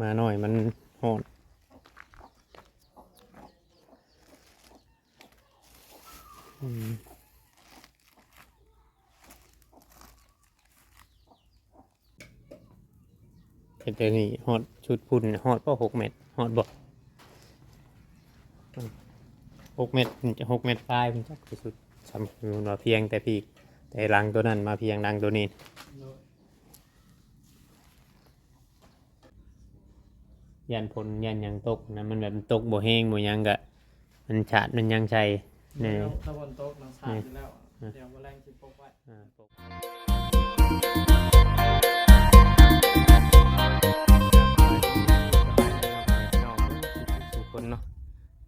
มาหน่อยมันหอนอืมเป็นแต่นี่ฮอดชุดพุ่นฮอดก็หกเม็ดฮอดบ่หกเม็ดมันจะหกเม็ดปลายมันจะสุดสำคัญว่าเพียงแต่พีกแต่รังตัวนั้นมาเพียงรังตัวนี้ ยันผลยันหยังตกนะมันแบบตกบ่แห้งบ่หยังกะมันฉาดมันยังใช่ในตะวันตกน้ำสาดอยู่แล้วเดี๋ยวแมลงสิปกไว้ อ่าปกทุกคนเนาะ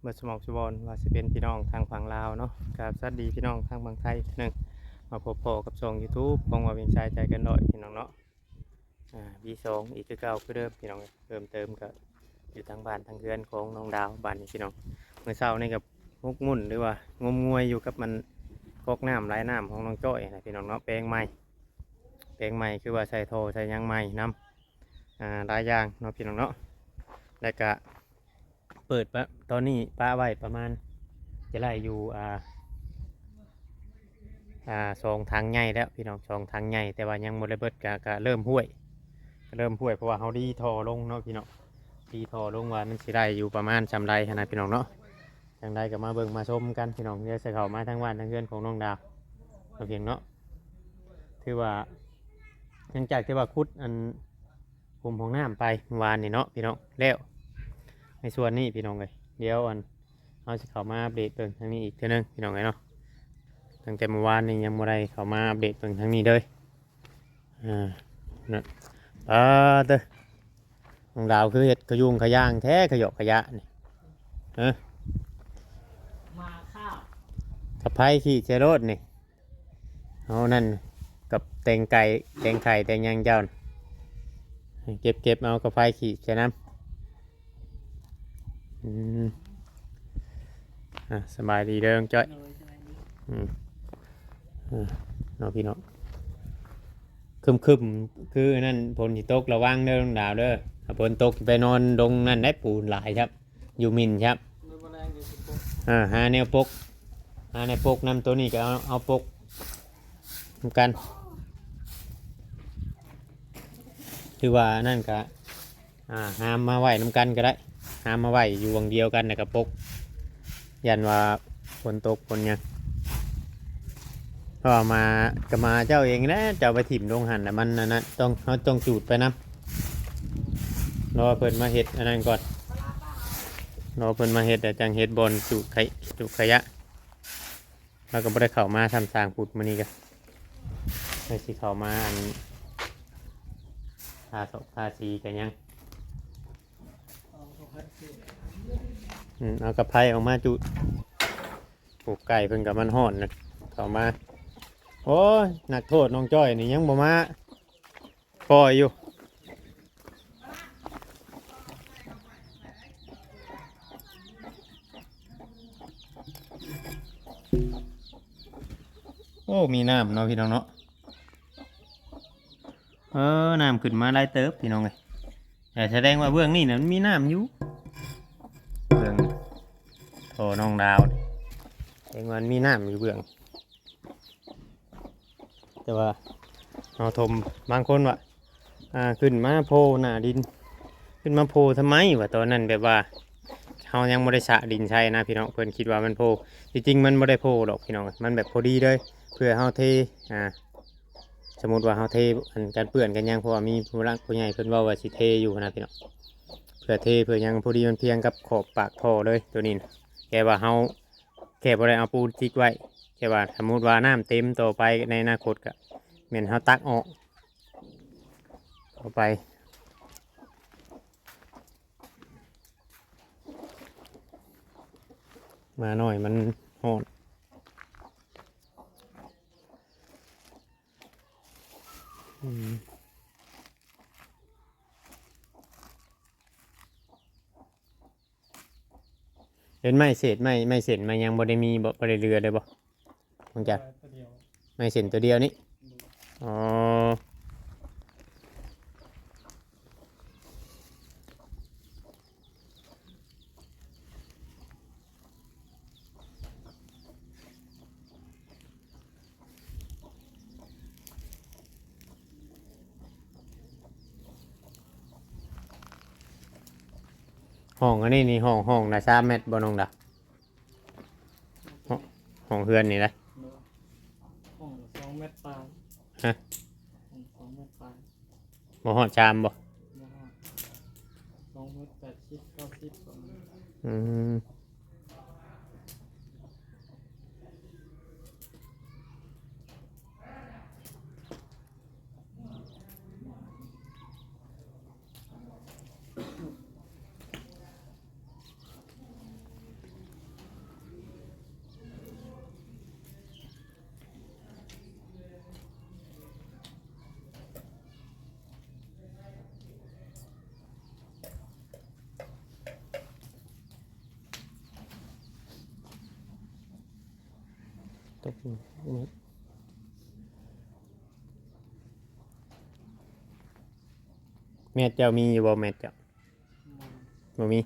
เมื่อสมองสบอนว่าสิเป็นพี่น้องทางฝั่งลาวเนาะกับสวัสดีพี่น้องทางฝั่งไทยอีกหนึ่งมาพบพอกับช่อง YouTube ปองว่าเวียงชายใจกันหน่อยพี่น้องเนาะอ่าวีสองอีกคือเก่าคือเดิมพี่น้องเพิ่มเติมกับ อยู่ทางบ้านทางเรือนของน้องดาวบ้านนี้พี่น้องเมื่อเช้านี่กับมุกมุ่นหรือว่างมงวยอยู่กับมันกอกน้ำไหลน้ำของน้องจ้อยนะพี่น้องเนาะแปลงใหม่แปลงใหม่คือว่าใส่โทใส่ยังใหม่น้ำอ่าหลายอย่างเนาะพี่น้องเนาะแล้วก็เปิดปะตอนนี้ป้าไว้ประมาณจะไล่อยู่อ่าอ่าสองทางใหญ่แล้วพี่น้องสองทางใหญ่แต่ว่ายังโมได้เบิดก็ก็เริ่มห้วย เริ่มห้วยเพราะว่าเขาดีทอลงเนาะพี่น้อง ตีทอลงว่ามันสิได้อยู่ประมาณจำไรขนาดพี่น้องเนาะจังใดก็มาเบิ่งมาชมกันพี่น้องเดี๋ยวจะเข้ามาทั้งวันทั้งเพื่อนของน้องดาวเอาเพียงเนาะถือว่าหลังจากที่ว่าคุดอันคุมของน้ำไปวานนี่เนาะพี่น้องแล้วในส่วนนี้พี่น้องเลยเดี๋ยวอันเอาจะเข้ามาอัปเดตเบิ่งทางนี้อีกเท่านึงพี่น้องเลยเนาะตั้งแต่เมื่อวานนี่ยังบ่ได้เข้ามาอัปเดตเบิ่งทางนี้เลยอ่านะอ่าเด้อ ของดาวคือเห็ดขยุงขย่างแท้ขยอกขยะนี่มาข้าวกับไผ่ขี้เชโรดนี่เอานั่นกับแตงไก่แตงไข่แตงหยังเจ้าน่ะให้เก็บเก็บเอากับไผ่ขี้ใช่น้ำอืมอะสบายดีเด้อน้องจ้อยเลยใช่ไหมนี่อืมอ่าเน้องพี่น้อง คึมคึมคือนั่นฝนที่ตกระวังเด้อน้องดาวเด้อถ้าฝนตกไปนอนลงนั่นได้ปูนหลายครับ อยู่มินครับอ่าหาแนวปกหาแนวปกนำตัวนี้ก็เอาเอาปกนำกันคือว่านั่นก็อ่าหามมาไหว้นำกันก็ได้หามมาไหว้อยู่วงเดียวกันนะกับปก ยันว่าฝนตกฝนยัง ก็มากมาเจ้าเองนะเจ้าไปถิ่มลงหันแต่ะมันนั่นนะต้องเขาต้องจูดไปนะรอเพิ่นมาเห็ดอันนั้นก่อนรอเพิ่นมาเฮ็ดแต่จังเฮ็ดบอลจุไข่จุขยะแล้วก็บ่ได้เข้ามาทำสางพุดมื้อนี้ก็ไม่สิเข้ามาอันทาศพทาสีกันยังเอาเขาพัดสิอืมเอากระไพออกมาจุปลูกไก่เพิ่นกับมันห่อนนะเข้ามา โอ้ยนักโทษน้องจ้อยนี่ยังบ่มาปล่อยอยู่โอ้มีน้ำเนาะพี่น้องเนาะเออน้ำขึ้นมาไล่เติบพี่น้องเลยแต่แสดงว่าเบื้องนี่นะมันมีน้ำอยู่เบื้องโถน้องดาวนี่แสดงว่ามันมีน้ำอยู่เบื้อง แต่ว่าเอาทมบางคนว่าอ่าขึ้นมาโพหน้าดิน ขึ้นมาโพทำไมวะตอนนั้นแบบว่าเขายังไม่ได้สะดินใช่นะพี่น้องเพื่อนคิดว่ามันโพจริงๆมันไม่ได้โพหรอกพี่น้องมันแบบพอดีเลยเพื่อเฮาเทอ่าสมมติว่าเฮาเทอันการเปื่อนกันยังเพราะว่ามีผู้รักผู้ใหญ่เพิ่นว่าว่าสิเทอยู่นะพี่น้องเพื่อเทเพื่อยังพอดีมันเพียงกับขอบปากท่อเลยตัวนี้แค่ว่าเฮาแค่บ่ได้เอาปูนจิกไว้ แค่ว่าสมมติว่าน้ำเต็มต่อไปในอนาคตก็แม่นเฮาตักออกต่อไปมาหน่อยมันหอนเห็นไม้เศษไม้ไม้เศษมันยังบ่ได้มีบ่บ่ได้เรือเลยบ่ น้งจะไม่เส้นตัวเดียวนี่ห้องอันนี้นี่ห้องห้องนะสามเมตรบนองดะห้องเฮือนนี่นะ ฮะห้องสองเมตรปลายบ่ฮอดชามบ่ นะฮะสองเมตรแปดสิบเก้าสิบประมาณ อืม ตกอยู่เมตรแม่เจ้ามีอยู่บ่แม่เจ้ามันบ่มี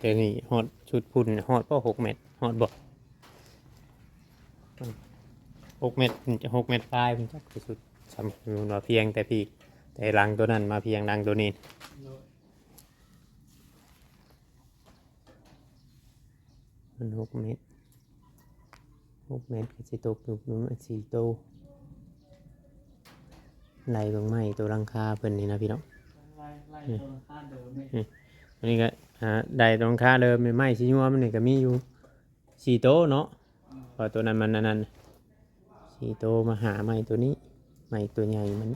แต่นี่ฮอดชุดพุ่นฮอดบ่หกเมตรฮอดบ่หกเมตรจะหกเมตรปลายเพิ่นจักสุดสำคัญว่าเพียงแต่พี่แต่หลังตัวนั้นมาเพียงหลังตัวนี้ โดย มันหกเมตรหกเมตรก็สิตกอยู่ประมาณสี่โตวไล่เบางไม้ตัวรังคาเพิ่นนี่นะพี่น้องไล่ไล่ตัวค่าเดิมนี่อันนี้ก็อ่าได้ตรงค่าเดิมไม้สีนัวมันนี่ก็มีอยู่สี่โตวเนาะเพอตัวนั้นมันอันนั้นสี่โตวมาหาไม้ตัวนี้ไม้ตัวใหญ่มัน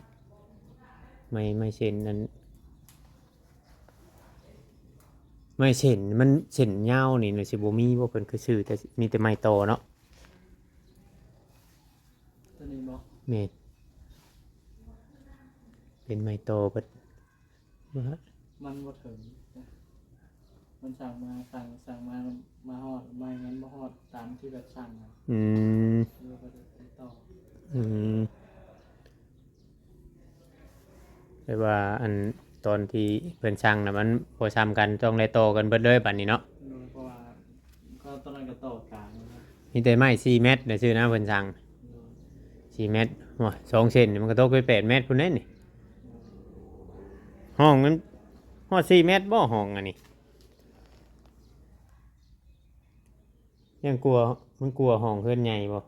ไม่ไม่เช่นนั้น ไม่เช่นมันเช่นยาวนี่เลยสิบ่มีบ่เพิ่นคือชื่อแต่มีแต่ไม้โตเนาะตัวนี้บอกเมดเป็นไม้โตเบิดว่ามันบ่ถึงนะมันสั่งมาสั่งสั่งมามาฮอดไม่งั้นบ่ฮอดตามที่แบบสั่งอะอืมเรือก็จะไปต่ออืมแปลว่าอัน ตอนที่เพิ่นช่างนะมันพอซ้ำกันต้องได้โตกันเบิดเลยบัดนี้เนาะโดยเพราะว่าก็ตอนนั้นก็ต่อกลางนะครับมีแต่ไม้4เมตรเดี๋ยวชื่อนะเพิ่นช่างโดย4เมตรโอ้ยสองเซนนี่มันก็ตกไป8เมตรพุ่นแน่นี่ห้องมันฮอด4เมตรบ่ห้องอันนี้ยังกลัวมันกลัวห้องเพิ่นใหญ่บ่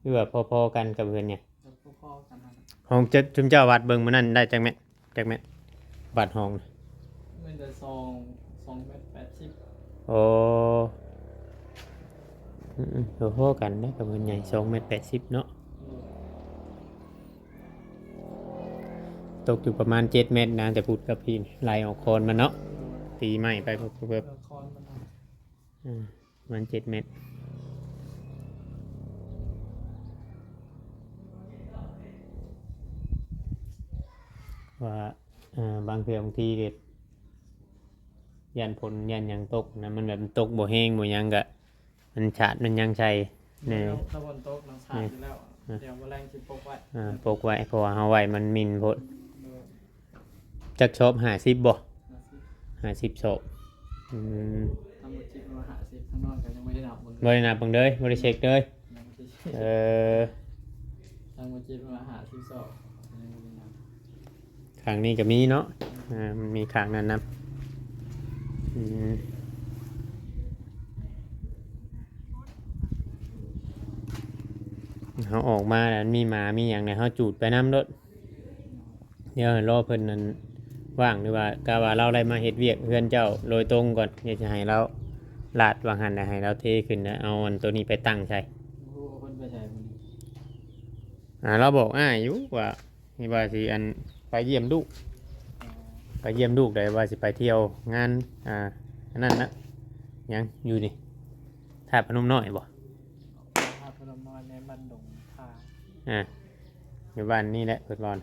หรือว่าพอๆกันกับเพิ่นใหญ่แล้วก็พ่อกันนะห้องจะจุมเจ้าวัดเบิ่งมื้อนั้นได้จักแม่นจักแม่ นบัดห้องน่ะไม่แต่ซองสองเมตรแปดสิบโอ้อืมๆโหกันได้กับมันใหญ่สองเมตรแปดสิบเนาะ ตกอยู่ประมาณเจ็ดเมตรนะแต่พูดกับพี่ไหลออกโคนมันเนาะ ตีไม้ไปเพิ่มเรือคอนมันนะประมาณเจ็ดเมตรว่าเอ่อบางเทื่อบางทีก็ยันผลยันหยังตกนะมันแบบตกบ่แห้งบ่หยังกะมันฉาดมันยังใช่เนี่ยถ้าบนโต๊ะน้ำชาอยู่แล้วเดี๋ยวแมลงสิปกไว้อ่าปกไว้เพราะว่าเฮาไว้มันมินโพดโดยจักชอบหาสิบบ่นะสิหาสิบศพอืมทำบุจิตมาหาสิบข้างนอกก็ยังไม่ได้นับมึงบ่ได้นับเบิ่งเลยบ่ได้เช็คเลยยังไม่ได้เออทำบุจิตมาหาสิบสองยังไม่ได้นับ ข้างนี้ก็มีเนาะอ่ามันมีข้างนั้นนํอืมเฮาออกมาแล้วมีหมามีหยังเนี่ยเฮาจูดไปน้ำรถเดี๋ยวรอเพิ่นนั้นว่างหรือว่ากะว่าเราได้มาเฮ็ดเวียกเพื่อนเจ้าโดยตรงก่อนเดี๋ยวจะให้เราลาดวางหันน่ะให้เราเทขึ้นนะเอาอันตัวนี้ไปตั้งใช่รู้ว่าคนไปใช้มันอ่าเราบอกอ้ายอยู่ว่านี่ว่าสิอัน ไปเยี่ยมลูก ไปเยี่ยมลูกได้ว่าสิไปเที่ยวงานอ่าอันนั้นนะยังอยู่นี่ท่าพนมน้อยบ่ภาพพนมน้อยในบันดงพาอ่าอยู่บ้านนี่แหละเพิ่นบอล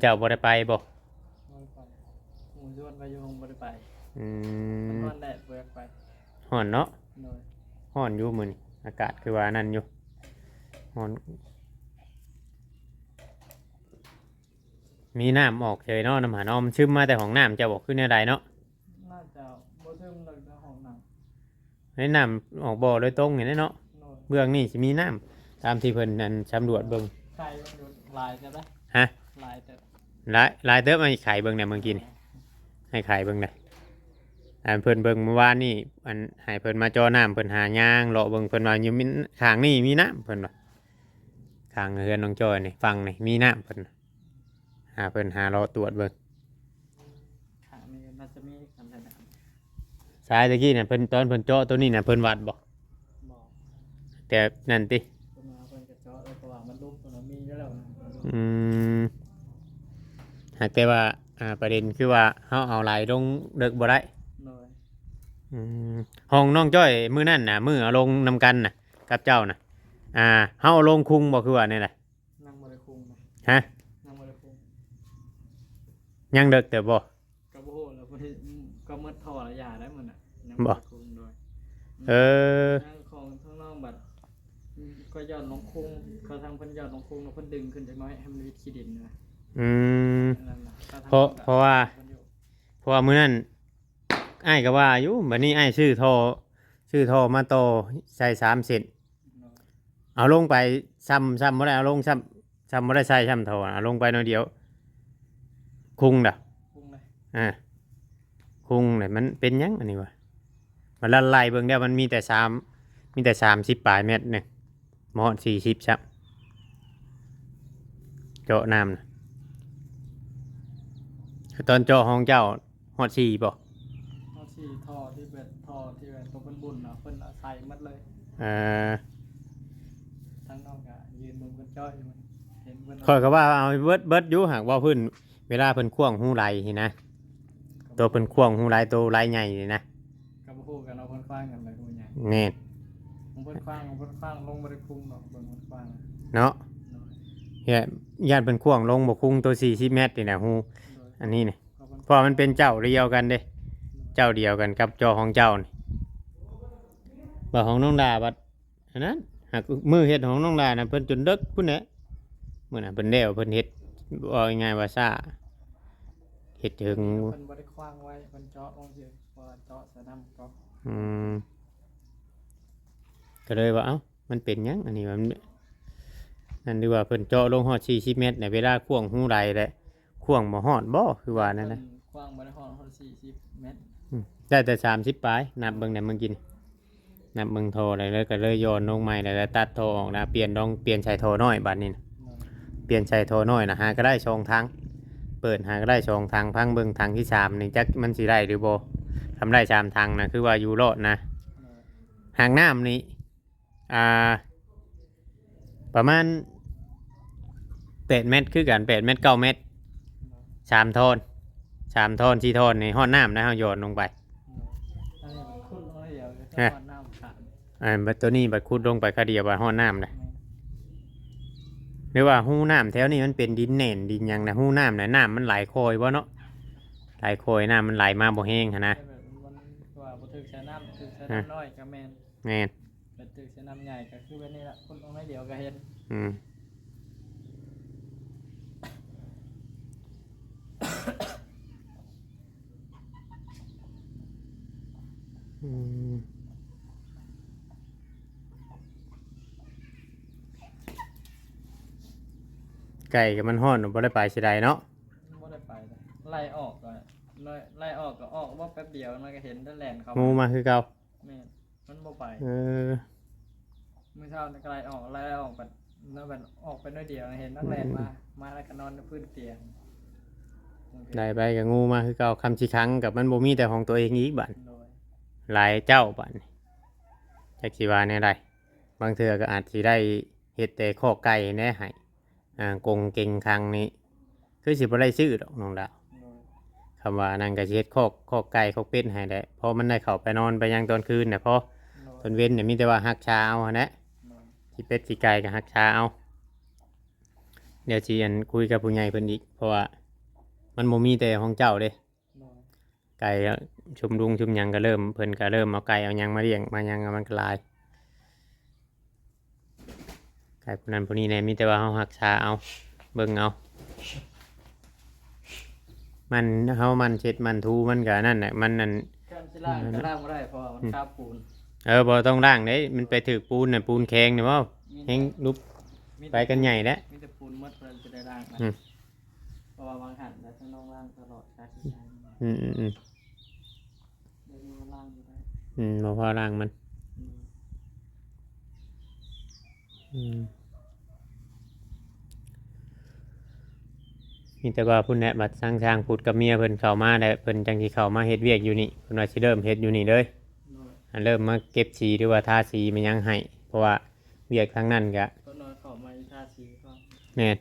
เจ้าบ่ได้ไปบ่ไม่ไปหมูชวนไปอยู่คงไม่ได้ไปอืมันมนอนแดดเบือกไปฮ้อนเนาะโดยฮ้อนอยู่มื้อนี้อากาศคือว่านั่นอยู่ฮ้ อนมีน้ำออกเฉยเนาะน้ำหาน้อมนซึมมาแต่ของน้ำเจ้าบอกขึ้นแนวใดเนาะน่าจะบ่ซึมเลยในห้องหนังให้น้ำออกบ่อโดยตรงอย่างนี้เนาะโดยเบื้องนี่สิมีน้ำตามที่เพิ่นนั่นสำรวจเบิ่งใครมันอยู่ลายกันปะฮะลายแต่หลายหลายเติบมาให้ขายเบิ่งเนี่ยเมื่อกี้นี่ให้ขายเบิ่งได้อันเพิ่นเบิ่งเมื่อวานนี่อันให้เพิ่นมาจอน้ำเพิ่นหายางเลาะเบิ่งเพิ่นว่าอยู่มีข้างนี่มีน้ำเพิ่นว่า ข้างเฮือนน้องจอยนี่ฟังนี่มีน้ำเพิ่นน่ะหาเพิ่นหาเลาะตรวจเบิ่งขานี่มันจะมีคำแนะนสายตะกี้น่ะเพิ่นตอนเพิ่นเจาะตัวนี้น่ะเพิ่นวัดบ่ำบอกแต่นั่นติเพิ่นมาเพิ่นกระเจาะแล้วเพราะว่ามันลุกมันมีอยู่แล้วนะมันลุกอืมหากแต่ว่าอ่าประเด็นคือว่าเฮาเอาไหลลงเดึกบ่ได้เลยอืมห้องน้องจ้อยมื้อนั่นน่ะมื้อเอาลงนำกันน่ะกับเจ้าน่ะ อ่าเฮาเอาลงคุงบ่คือว่านี่แหละนั่งบริคุงนะฮะ นั่งบริคุงยังเด็กแต่บ่ กระโบแล้วพอดีก็มืดท่อระยะได้หมันอะนั่งบ่บริคุงโดยเออ นั่งของข้างนอกบัดก็ยอดลงคุงเขาทางเพิ่นยอดลงคุงแล้วเพิ่นดึงขึ้นจักหน้อยให้มันวิดขี้ดินนะอืม นั่นน่ะก็ทงเพราะพิ่นก็เพราะว่าเพิ่นอยู่เพราะว่ามื้อนั้นอ้ายก็ว่าอยู่บัดนี้อ้ายซื้อท่อซื้อท่อมาต่อใส่3เซนเนาะ เอาลงไปซ้ำซ้ำบ่ได้เอาลงซ้ำซ้ำบ่ได้ใส่ซ้ำท่อเอาลงไปหน่อยเดียว คุงดะคุงเลยอ่าคุงเนี่ยมันเป็นหยังอันนี้วะมันละลายเบิ่งเดียวมันมีแต่สามมีแต่สามสิบปลายเม็ดเนี่ยมอสี่สิบซับเจาะน้ำนะตอนเจาะห้องเจ้าหอดสี่บ่เอาที่ท่อที่เป็นท่อที่เป็นตัวเพิ่นบุญเนาะเพิ่นเอาใส่หมัดเลย เอ่อ ทั้งนอกก็ยืนเบิ่งเพิ่น จ้อยอยู่มันเห็นเพิ่นคอยก็ว่าเอาเบิดเบิดอยู่หากว่าเพื้นเวลาเพิ่นควงหูไหลนี่นะตัวเพิ่นควงหูไหลตัวไหลใหญ่นี่นะกับฮู้กันเอาเพิ่นคว้างกันไปฮู้ใหญ่แน่นของเพิ่นคว้างของเพิ่นคว้างลงบ่ได้คุมเนาะเบิ่งเพิ่นคว้างอะเนาะโดยเฮียญาติเพิ่นควงลงบ่คุ้งตัวสี่สิบเมตรนี่นะหูโดยอันนี้นี่เขาเพิ่นเพราะมันเป็นเจ้าเดียวกันเด้เจ้าเดียวกันกับจอของเจ้านี่บ่ของน้องดาบัดอันนั้น หากมือเฮ็ดของน้องดาน่ะเพิ่นจนเดึกพุ่นแหละมื้อน่ะเพิ่นแล้วเพิ่นเฮ็ดว่าง่ายๆว่าซ่าเฮ็ดถึงเพิ่นบ่ได้คว้างไว้เพิ่นเจาะลงซื่อเพราะว่าเจาะใส่น้ำก๊อกอืมก็เลยว่าเอ้ามันเป็นหยังอันนี้มันนั่นดีว่าเพิ่นเจาะลงฮอด40เมตรเนี่ยเวลาควงหูไรแหละควงบ่ฮอดบ่คือว่านั่นนะเพิ่คว้างบ่ได้ฮอดฮอด40เมตรอืมได้แต่30ปลายนับเบิ่งได้เมื่อกี้นี่ นับเบิ่งโทรอะไรเลยก็เลยโยนลงใหม่แล้วก็ตัดโทรออกนะ เปลี่ยนลองเปลี่ยนใช้โทรน้อยบัดนี้นะเนาะเปลี่ยนใช้โทรน้อยนะหาก็ได้ช่องทาง เปิดหาก็ได้ช่องทางพังเบิ่งทางที่สามนี่จักมันสิได้หรือบ่ทำได้สามทางนะคือว่าอยู่รอดนะเนาะหางน้ำนี่อ่า ประมาณแปดเมตรคือกันแปดเมตรเก้าเมตรเนาะสามโทนสามโทนสี่โทนในห้องน้ำนะเฮาโยนลงไป อันนี้มันคุ้นน้อยเดียวเลยฮะถ้าน้ำขาดอ่าบัดตัวนี้บัดคุดลงไปคาเดียวบัดห้องน้ำเลยหรือว่าหู้น้ำแถวนี้มันเป็นดินเน่นดินหยังนะหู้น้ำนะน้ำมันไหลโคอยบ่เนาะไหลโคอยน้ำมันไหลมาบ่แห้งหั้นนะแต่แบบมันว่าบ่ถึกใช้น้ำถึกใช้น้ำน้อยก็แม่นแม่นแต่ถึกใช้น้ำใหญ่ก็คือแบบนี้ละคุ้นน้อยเดียวก็เห็นอืมอืม ไก่กับมันห้อนบ่ได้ไปสิใดเนาะบ่ได้ไปเลยไล่ออกก็ไล่ไล่ออกก็ออกว่าแป๊บเดียวมันก็เห็นแต่แลนเขางูมาคือเก่าแม่นมันบ่ไปเออมื้อเช้านี่ก็ไล่ออกไล่ออกแบบแล้วแบบออกไปน้อยเดียวเห็นนักแลนมา มาแล้วก็นอนในพื้นเตียงได้ไปกับงูมาคือเก่าคำชิครั้งกับมันบ่มีแต่ของตัวเองอีกบัดโดยหลายเจ้าบัดนี้จักสิว่าแนวใดบางเทื่อก็อาจสิได้เฮ็ดแต่ข้อไก่แหน่ให้ อ่ากงเก่งครั้งนี้ คือสิบ่ได้ซื้อดอกน้องดาวโดยคำว่านั่นก็สิเฮ็ดข้อข้อไก่ข้อเป็ดให้ได้เพอมันได้เข้าไปนอนไปยังตอนคืนน่ะพอโดตยอนเว้นเนี่ยมีแต่ว่าหักชาเอาหั้นแหละโดยสิเป็ดสิไก่ก็หักชาเอาเดี๋ยวสิอันคุยกับผู้ใหญ่เพิ่นอีก เพราะว่ามันบ่มีแต่ของเจ้าเด้โดยไก่ก็ชุมดุงชุมหยังก็เริ่มเพิ่นก็เริ่มเอาไก่เอาหยังมาเลี้ยงมาหยังมันก็หลาย ไก่พวกนั้นพวกนี้เนี่ยมีแต่ว่าเฮาหักชาเอา เบิ่งเอา มันเฮามันเช็ดมันทูมันก็นั่นแหละมันนั่นการสิล่างก็ล่างบ่ได้เพราะว่ามันคาบปูนเออบ่ต้องล่างเด้มันไปถือปูนน่ะปูนแข็งนี่บ่มีแข็งลุบมีไปกันใหญ่แล้ว มีแต่ปูนหมดเพิ่นจะได้ร่างนะอืม เพราะว่าบางหันแล้วจะต้องร่างตลอดการที่ใช้อืมอืมอืมเดี๋ยวนี้มันร่างอยู่ได้อืมบ่พอล่างมัน อืม อืม มีแต่ว่าพุ่นแหละบัดสร้างช้างพูดกับเมียเพิ่นเข้ามาได้เพิ่นจังสิเข้ามาเฮ็ดเวียกอยู่นี่เพิ่นว่าสิเริ่มเฮ็ดอยู่นี่เลยโดยอันเริ่มมาเก็บสีหรือว่าทาสีมันยังให้เพราะว่าเวียกทั้งนั้นก็ก็น้อยเข้ามาอีกท่าสีก็แม่น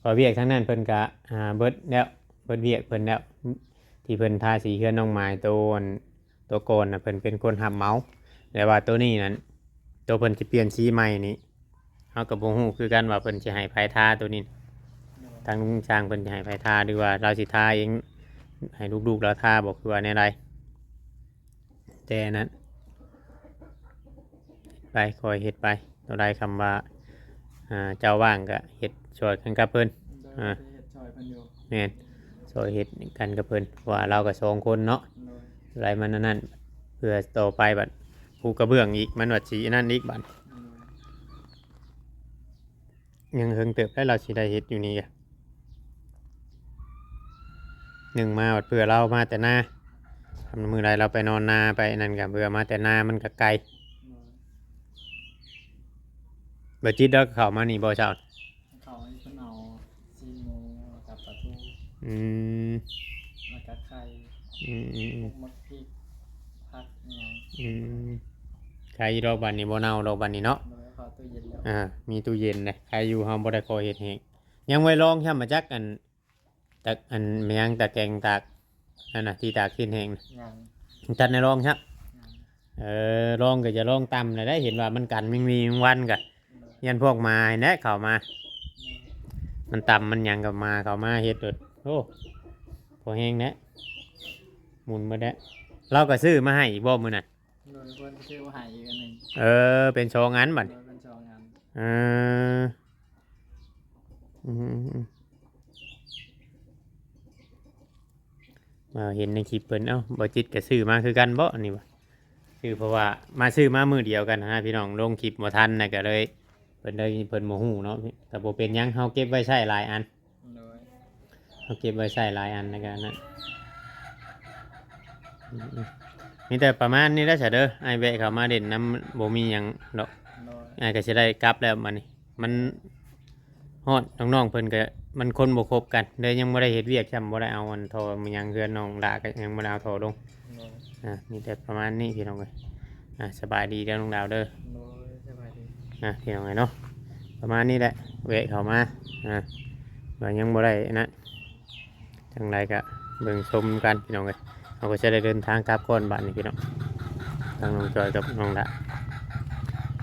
พอเวียกทั้งนั้นเพิ่นก็อ่าเบิดแล้วเบิดเวียกเพิ่นแล้วที่เพิ่นทาสีเฮือนน้องไม้ตัวอันตัวโกนน่ะเพิ่นเป็นคนหับเมาส์แต่ว่าตัวนี้นั้นตัวเพิ่นสิเปลี่ยนสีใหม่นี่เฮาก็บ่ฮู้คือกันว่าเพิ่นสิให้ไผทาตัวนี้โดยทางลุงช่างเพิ่นให้ไผทาดีกว่าเราสิทาเองให้ลูกๆเราทาบอกคือว่าในไรแต่นั้นไปคอยเฮ็ดไปตัวใดคำว่าเจ้าว่างก็เฮ็ดช่วยกันกับเพิ่นเฮ็ดจอยเพันอยู่แม่นช่วยเฮ็ดกันกับเพิ่นว่าเราก็สองคนเนาะอะไรมันนั่นเพื่อต่อไปบัดผูกระเบื้องอีกมันวัดสีนั่นอีกบัดยังเฮิงเติบได้เราสิได้เฮ็ดอยู่นี่กะ หนึ่งมาบัดเพื่อเรามาแต่หน้าทำมือไรเราไปนอนนาไปนั่นกับเพื่อมาแต่หน้ามันก็ไกลโดยเบอร์จิตแล้วก็เข้ามานี่บ่เจ้าเขาให้เพิ่นเอาซีหมูกับปลาทูอืมแล้วก็ไข่อืมอืมพอืวมกมักพริกผักอหย่างอืมใครดอกบันนี่บ่เน่าดอกบันนี่เนาะโดยเขาตู้เย็นแล้วอ่ามีตู้เย็นเลยใครอยู่ห้องบ่ได้คอเฮ็ดแฮงยังไว้ลองช่ำมาจักอัน ตักอันแมงตะแกรงตากนั่นน่ะที่ตากขึ้นแห้งน่ะอย่างจัดในลองครับอย่างเออลองก็จะลองต่ำเลยได้เห็นว่ามันกันมันมีมันวันกะโดยยันพวกมาให้แนะเข้ามาโดยมันต่ำมันหยังกับมาเข้ามาเฮ็ดโดดโอ้พอแห้งแนะหมุนมาแด้เราก็ซื้อมาให้อีกบ่มื้อน่ะ โดยเพิ่นชื่อว่าหายอีกอันหนึ่งเออ เป็นโชว์งานบัด โดยเป็นจองงานเอออืม มาเห็นในคลิปเพิ่นเอ้าบ่จิตก็ซื้อมาคือกันบ่อันนี้บ่ซื้อเพราะว่ามาซื้อมามือเดียวกันนะพี่น้องลงคลิปบ่ทันน่ะก็เลยเพิ่นเลยเพิ่นบ่ฮู้เนาะแต่บ่เป็นหยังเฮาเก็บไว้ใช้หลายอันโดยเฮาเก็บไว้ใช้หลายอันในการนั้นอืมๆมีแต่ประมาณนี้แหล้วซะเด้อไอ้แวะเข้ามาเด่นน้ำบ่มีหยังดอกโดยอาก็จะได้กลับแล้วมันนี่มัน ฮอดน้องๆเพิ่นก็มันคนบ่ครบกันเลยยังบ่ได้เฮ็ดเวียกจำบ่ได้เอาอันโทรมันยังเฮือนน้องดาก็ยังบ่ได้เอาโทรลงโดยอ่ามีแต่ประมาณนี้พี่น้องเอ้ยอ่าสบายดีเด้อน้องดาวเด้อโดยสบายดีอ่าพี่น้องเอ้ยเนาะประมาณนี้แหละแวะเข้ามาอ่าว่ายังบ่ได้นะจังไรก็เบิ่งชมกันพี่น้องเอ้ยเราก็จะได้เดินทางกลับก่อนบัดนี้พี่น้องทางน้องจอยกับน้องดา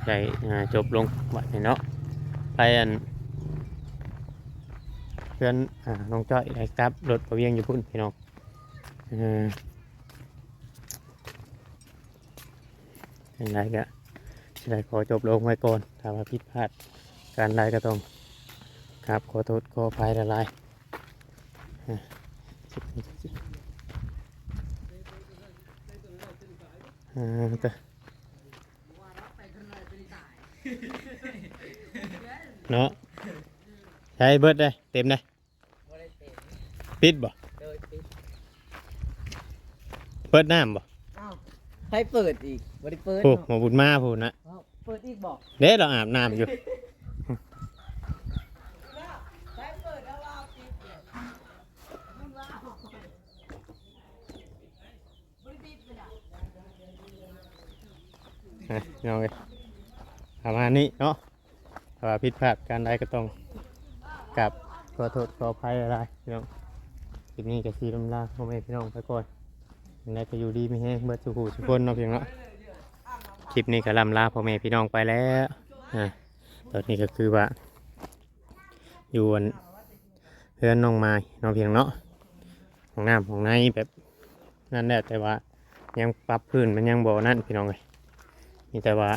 ได้อ่าจบลงบัดนี้เนาะไปอัน เพื่อนอ่าน้องจ้อยได้กลับรถประเวียงอยู่พุ่นพี่น้องอออย่างไรก็สิได้ขอจบลงไว้ก่อนถ้าว่าผิดพลาดการใดก็ต้องครับขอโทษขออภัยละลายอะอ่าแต่เนาะ ใช้เบิดได้เต็มได้บ่ได้เต็มปิดบ่โดยปิดเปิดน้ำบ่อ้าวให้เปิดอีกบ่ได้เปิดโอ้เนาะหมอบุญมาพูดนะอ้าวเปิดอีกบอกเด้เราอาบน้ำอยู่ให้เปิดแล้วว่าปิดเดี๋ยวอะพี่น้องเอ้ยประมาณนี้เนาะถ้าว่าผิดพลาดการใดก็ต้อง กับขอโทษขออภัยอะไรพี่น้องคลิปนี้ก็สีลำลาพ่อแม่พี่น้องไปก่อนยังไงก็อยู่ดีไม่แห้งเบิดสุขุสุกคนเนาะเพียงเนาะคลิปนี้ก็ลำลาพ่อแม่พี่น้องไปแล้วอะตอนนี้ก็คือว่าอยู่อันเพื่อนน้องไม้เน้องเพียงเนาะของน้ำของในแบบนั่นแหละแต่ว่ายังปรับพื้นมันยังบ่นั่นพี่น้องเลยมีแต่ว่า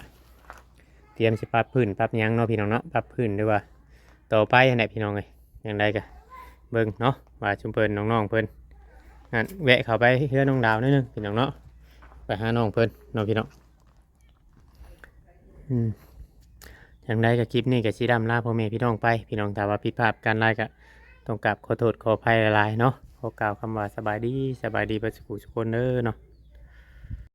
เตรียมสิปรับพื้นปรับยังเนาะพี่น้องเนาะปรับพื้นด้วยว่า ต่อไปนั่นแหละพี่น้องเลยอย่างไรก็เบิ่งเนาะว่าชุมเพิ่นน้องๆเพิ่นนั่นแวะเข้าไปเฮือน้องดาวนิดนึงพี่น้องเนาะไปหาน้องเพิ่นเนาะพี่น้องอืมอย่างไรกับคลิปนี้กับชีดำลาพ่อแม่พี่น้องไป พี่น้องถามว่าผิดพลาดการไล่ก็ต้องกราบขอโทษขออภัยหลายๆเนาะขอกล่าวคำว่าสบายดีสบายดีประสุขทุคนเด้อเนาะ